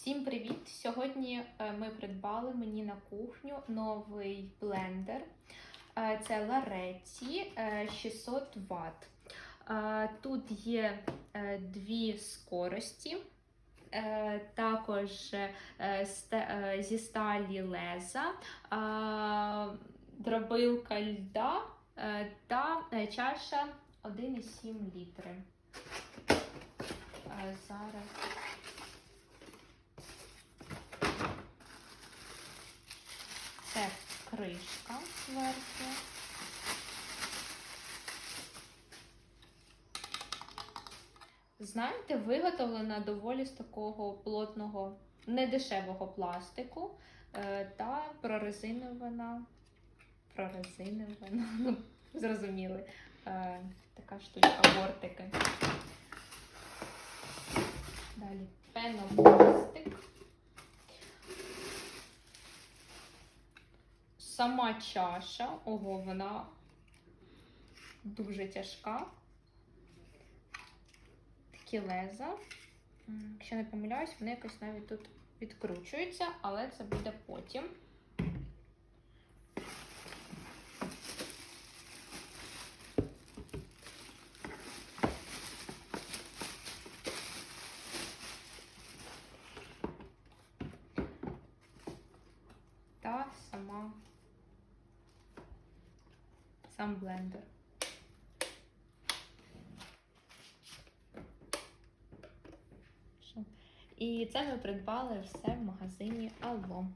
Всім привіт! Сьогодні е, ми придбали мені на кухню новий блендер. Е, Це Лареці 600 Вт. Е, Тут є дві скорості, також зі сталі леза, дробилка льда та чаша 1,7 літри. Зараз. Це кришка зверху. Знаєте, виготовлена доволі з такого плотного, недешевого пластику е, та прорезинована. Прорезинована, ну, зрозуміли. Е, така штучка, бортики. Далі пенопластик. Сама чаша, ого, вона дуже тяжка. Такі леза. Якщо не помиляюсь, вони якось навіть тут відкручуються, але це буде потім. Та сама сам блендер. І це ми придбали все в магазині Алло.